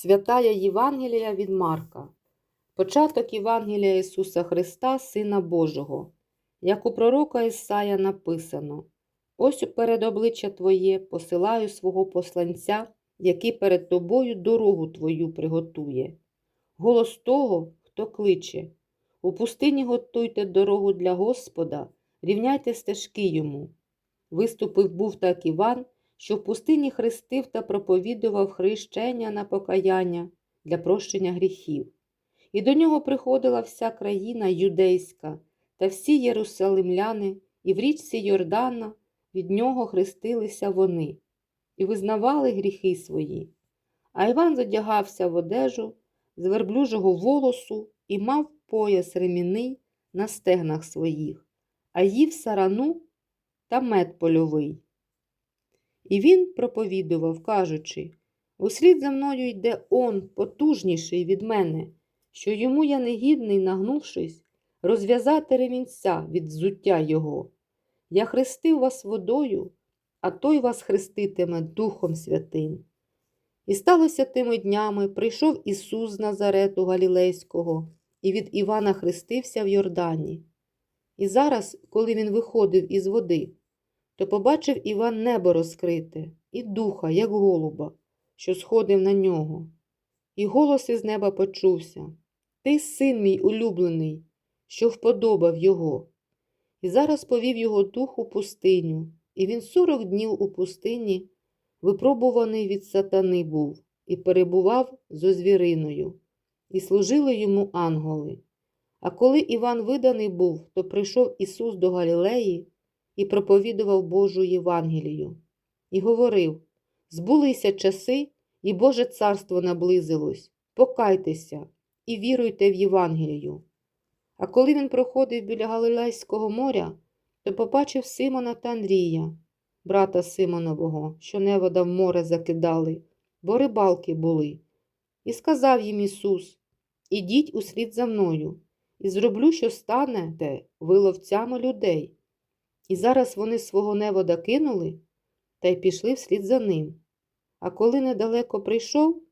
Святая Євангелія від Марка. Початок Євангелія Ісуса Христа, Сина Божого. Як у пророка Ісая написано: Ось перед обличчя Твоє посилаю свого посланця, який перед тобою дорогу Твою приготує. Голос того, хто кличе. У пустині готуйте дорогу для Господа, рівняйте стежки йому. Виступив був так Іван, що в пустині хрестив та проповідував хрещення на покаяння для прощення гріхів. І до нього приходила вся країна юдейська та всі єрусалимляни, і в річці Йордана від нього хрестилися вони і визнавали гріхи свої. А Іван задягався в одежу з верблюжого волосу і мав пояс ремінний на стегнах своїх, а їв сарану та мед польовий. І він проповідував, кажучи Услід за мною йде он, потужніший від мене, що йому я негідний, нагнувшись, розв'язати ремінця від взуття його. Я хрестив вас водою, а той вас хреститиме Духом Святим. І сталося тими днями, прийшов Ісус з Назарету Галілейського, і від Івана хрестився в Йордані. І зараз, коли він виходив із води, то побачив Іван небо розкрите, і духа, як голуба, що сходив на нього. І голос із неба почувся Ти син мій улюблений, що вподобав його. І зараз повів його дух у пустиню, і він сорок днів у пустині, випробуваний від сатани був, і перебував зо звіриною, і служили йому ангели. А коли Іван виданий був, то прийшов Ісус до Галілеї і проповідував Божу Євангелію, і говорив Збулися часи, і Боже царство наблизилось, покайтеся і віруйте в Євангелію. А коли він проходив біля Галилейського моря, то побачив Симона та Андрія, брата Симонового, що невода в море закидали, бо рибалки були. І сказав їм Ісус Ідіть услід за мною, і зроблю, що станете ви ловцями людей. І зараз вони свого невода кинули та й пішли вслід за ним. А коли недалеко прийшов,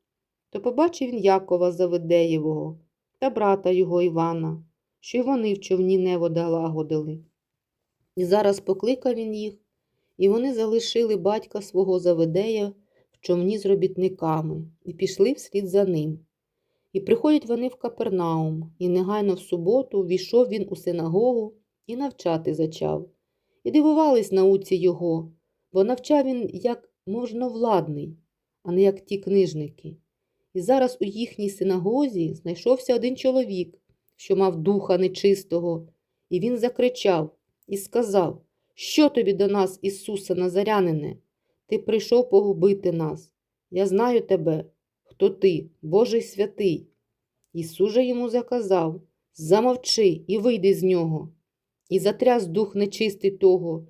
то побачив він Якова Завидеєвого та брата його Івана, що й вони в човні невода лагодили. І зараз покликав він їх, і вони залишили батька свого Завидея в човні з робітниками і пішли вслід за ним. І приходять вони в Капернаум, і негайно в суботу війшов він у синагогу і навчати зачав. І дивувались науці його, бо навчав він як можновладний, а не як ті книжники. І зараз у їхній синагозі знайшовся один чоловік, що мав духа нечистого, і він закричав і сказав, що тобі до нас, Ісуса Назарянине? Ти прийшов погубити нас. Я знаю тебе, хто ти, Божий святий. Ісус же йому заказав Замовчи і вийди з нього. І затряс дух нечистий того,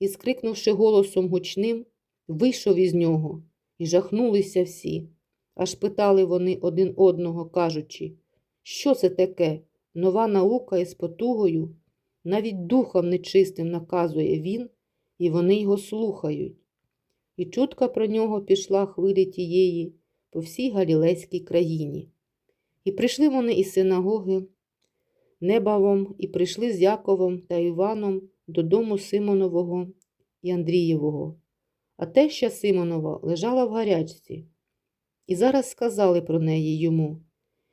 і, скрикнувши голосом гучним, вийшов із нього, і жахнулися всі. Аж питали вони один одного, кажучи, що це таке? Нова наука із потугою? Навіть духом нечистим наказує він, і вони його слухають. І чутка про нього пішла хвилі тієї по всій Галілейській країні. І прийшли вони із синагоги небавом, і прийшли з Яковом та Іваном додому Симонового і Андрієвого. А теща Симонова лежала в гарячці. І зараз сказали про неї йому.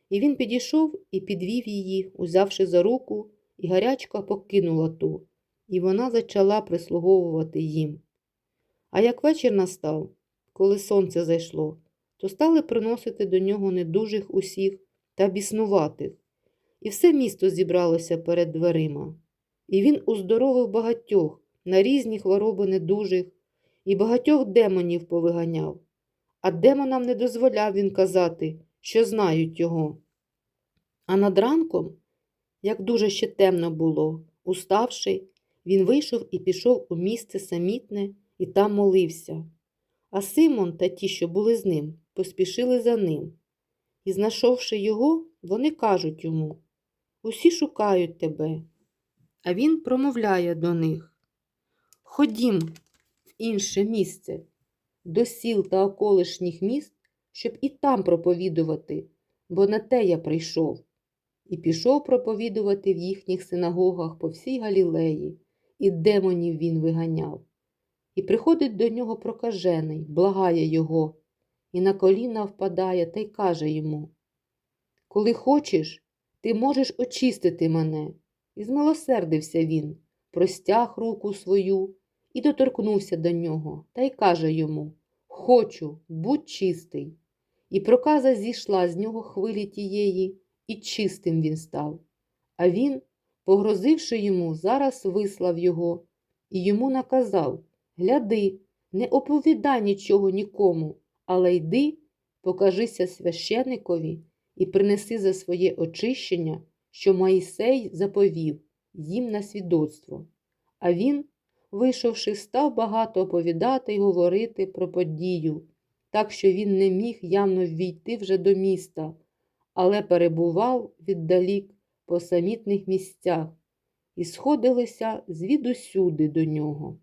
І він підійшов і підвів її, узявши за руку, і гарячка покинула ту, і вона зачала прислуговувати їм. А як вечір настав, коли сонце зайшло, то стали приносити до нього недужих усіх та біснуватих, і все місто зібралося перед дверима. І він уздоровив багатьох на різні хвороби недужих, і багатьох демонів повиганяв. А демонам не дозволяв він казати, що знають його. А над ранком, як дуже ще темно було, уставши, він вийшов і пішов у місце самітне і там молився. А Симон та ті, що були з ним, поспішили за ним. І, знайшовши його, вони кажуть йому Усі шукають тебе. А він промовляє до них Ходім в інше місце, до сіл та околишніх міст, щоб і там проповідувати, бо на те я прийшов. І пішов проповідувати в їхніх синагогах по всій Галілеї, і демонів він виганяв. І приходить до нього прокажений, благає його, і на коліна впадає та й каже йому: Коли хочеш, ти можеш очистити мене. І змилосердився він, простяг руку свою і доторкнувся до нього, та й каже йому: Хочу, будь чистий. І проказа зійшла з нього хвилі тієї, і чистим він став. А він, погрозивши йому, зараз вислав його, і йому наказав Гляди, не оповідай нічого нікому, але йди, покажися священикові і принеси за своє очищення, що Моїсей заповів їм на свідоцтво. А він, вийшовши, став багато оповідати й говорити про подію, так що він не міг явно ввійти вже до міста, але перебував віддалік по самітних місцях, і сходилися звідусюди до нього.